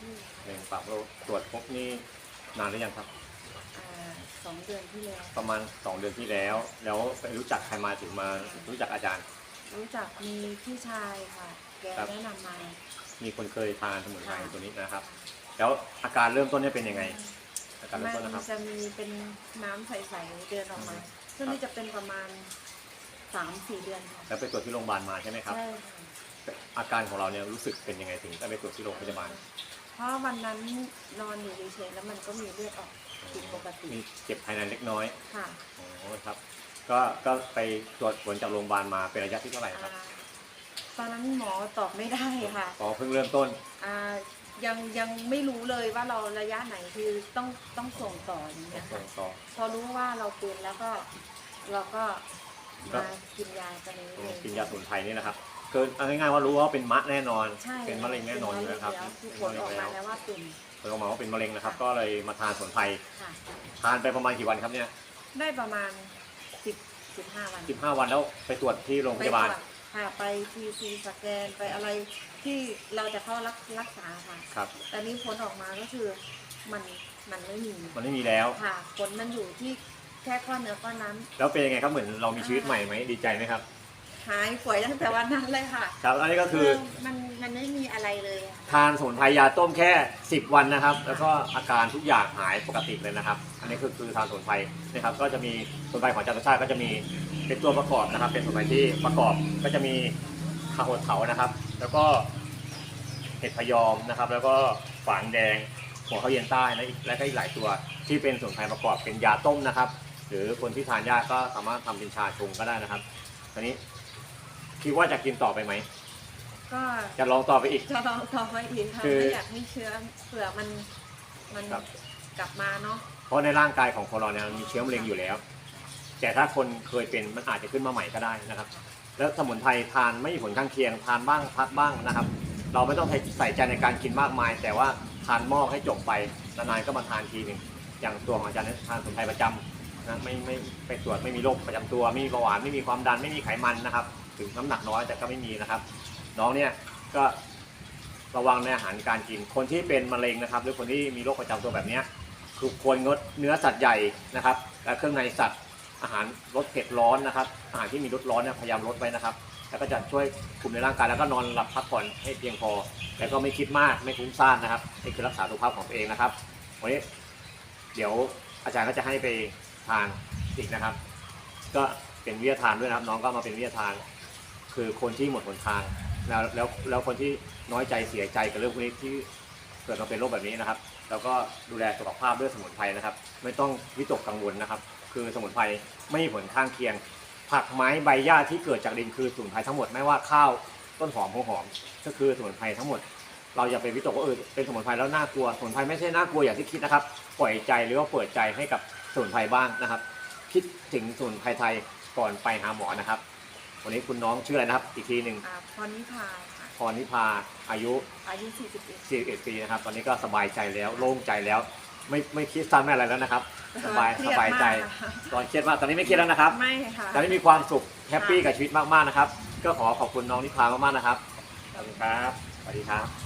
ที่มะเร็งปากมดลูกตรวจพบนี่นานหรือยังครับอ่าสองเดือนที่แล้ว ประมาณ2เดือนที่แล้ว แล้วไปรู้จักใครมาถึงมารู้จักอาจารย์ รู้จักมีพี่ชายค่ะ แกครับ แนะนำมา มีคนเคยทานสมุนไพรค่ะตัวนี้นะครับ แล้วอาการเริ่มต้นเนี่ยเป็นยังไง อาการมัเริ่มต้นนะครับ นจะมีเป็นน้ำใสๆเดินออกมาอืมซึ่งนี่จะเป็นประมาณสามสี่เดือนค่ะแล้วไปตรวจที่โรงพยาบาลมาใช่ไหมครับ ใช่ค่ะอาการของเราเนี่ยรู้สึกเป็นยังไงถึงได้ไปตรวจที่โรงพยาบาล เพราะวันนั้นนอนอยู่เฉยๆแล้วมันก็มีเลือดออกผิดปกติมีเจ็บภายในเล็กน้อยค่ะอ๋อครับ ก็ก็ไปตรวจผลจากโรงพยาบาลมาเป็นระยะที่เท่าไหร่ครับอ่าตอนนั้นหมอตอบไม่ได้ค่ะอ๋อเพิ่งเริ่มต้นอ่ายังยังไม่รู้เลยว่าเราระยะไหนคือต้องต้องส่งต่ออย่างเงี้ยส่ค่ะงต่อ พอรู้ว่าเราเป็นแล้วก็เราก็ก็มากินยากันนี้เลยกินยาสมุนไพรนี่นะครับ คือเอาง่ายๆว่ารู้ว่าเป็นมะแน่นอน ใช่เป็นมะเร็งแน่นอนอยู่แล้วครับคือเป็นผลมะเร็องอกแล้มาวแล้วว่าเป็นผลออกมาว่าเป็นมะเร็งนะครับ ก็เลยมาทานสมุนไพรค่ะ ทานไปประมาณกี่วันครับเนี่ยได้ประมาณสิบสิบห้าวัน15 วันแล้วไปตรวจที่โรงพยาบาล ไปตรวจค่ะไปทีซีสแกนไปอะไรที่เราจะเข้ารักรักษาค่ะ ครับ แต่นี้ผลออกมาก็คือมันมันไม่มีมันไม่มีแล้ว ค่ะผลมันอยู่ที่แค่ก้อนเนื้อก้อนนั้น แล้วเป็นยังไงครับเหมือนเรามีชีวิตใหม่ไหมดีใจไหมครับ หายป่วยตั้งแต่วันนั้นเลยค่ะครับอันนี้ก็คือมันมันไม่มีอะไรเลยอะทานสมุนไพรยาต้มแค่ 10 วันนะครับ แล้วก็อาการทุกอย่างหายปกติเลยนะครับ อันนี้คือคือทานสมุนไพรนะครับ ก็จะมีสมุนไพรของอาจารย์ชาติก็จะมีเป็นตัวประกอบนะครับ เป็นสมุนไพรที่ประกอบก็จะมีขาโหดเถานะครับ แล้วก็เห็ดพยอมนะครับ แล้วก็ฝางแดง หัวเขาเย็นใต้และอีกและก็อีกหลายตัวที่เป็นสมุนไพรประกอบเป็นยาต้มนะครับ หรือคนที่ทานยากก็สามารถทำเป็นชาชงก็ได้นะครับตอนนี้ คิดว่าจะกินต่อไปไหม ก็จะลองต่อไปอีก จะลองต่อไปอีกค่ะคือไม่อยากให้เชื้อเผื่อมันมันครับ กลับมาเนาะเพราะในร่างกายของคนเราเนี่ยมันมีเชื้อมะเร็งอยู่แล้ว แต่ถ้าคนเคยเป็นมันอาจจะขึ้นมาใหม่ก็ได้นะครับ แล้วสมุนไพรทานไม่มีผลข้างเคียงทานบ้างพักบ้างนะครับ เราไม่ต้องใส่ใจในการกินมากมาย แต่ว่าทานหม้อให้จบไปนานๆก็มาทานทีหนึ่งอย่างตัวของอาจารย์เนี่ยทานสมุนไพรประจำนะไม่ไม่ไปตรวจไม่มีโรคประจำตัวไม่มีเบาหวานไม่มีความดันไม่มีไขมันนะครับ ถึงน้ำหนักน้อยแต่ก็ไม่มีนะครับ น้องเนี่ยก็ระวังในอาหารการกิน คนที่เป็นมะเร็งนะครับ หรือคนที่มีโรคประจำตัวแบบเนี้ยคือควรงดเนื้อสัตว์ใหญ่นะครับ และเครื่องในสัตว์อาหารลดเผ็ดร้อนนะครับ อาหารที่มีรสร้อนเนี่ยพยายามลดไว้นะครับ แล้วก็จะช่วยคุมในร่างกายแล้วก็นอนหลับพักผ่อนให้เพียงพอ แล้วก็ไม่คิดมากไม่ฟุ้งซ่านนะครับนี่คือรักษาสุขภาพของตัวเองนะครับวันนี้เดี๋ยวอาจารย์ก็จะให้ไปทานอีกนะครับ ก็เป็นวิทยาทานด้วยนะครับ น้องก็มาเป็นวิทยาทาน คือคนที่หมดหนทางแล้วแล้วแล้วคนที่น้อยใจเสียใจกับเรื่องพวกนี้ที่เกิดมาเป็นโรคแบบนี้นะครับ แล้วก็ดูแลสุขภาพด้วยสมุนไพรนะครับ ไม่ต้องวิตกกังวลนะครับ คือสมุนไพรไม่มีผลข้างเคียง ผักไม้ใบหญ้าที่เกิดจากดินคือสมุนไพรทั้งหมดไม่ว่าข้าวต้นหอมหัวหอม ก็คือสมุนไพรทั้งหมด เราอย่าไปวิตกว่าเออเป็นสมุนไพรแล้วน่ากลัวสมุนไพรไม่ใช่น่ากลัวอย่างที่คิดนะครับ ปล่อยใจหรือว่าเปิดใจให้กับสมุนไพรบ้างนะครับ คิดถึงสมุนไพรไทยก่อนไปหาหมอนะครับ วันนี้คุณน้องชื่ออะไรนะครับ อีกทีหนึ่งอ่าพรนิพาค่ะพรนิพาอายุอายุ 41 41ปีนะครับ ตอนนี้ก็สบายใจแล้วโล่งใจแล้ว ไม่ไม่คิดสั้นไม่อะไรแล้วนะครับ สบายเครีสยดบายใจมากค่ะ ตอนเครียดมากตอนนี้ไม่เครียดแล้วนะครับ ไม่ค่ะ ตอนนี้มีความสุขแฮปปี้กับชีวิตมากๆนะครับ ก็ขอขอบคุณน้องนิพามากๆนะครับขอบคุณครับสวัสดีครับ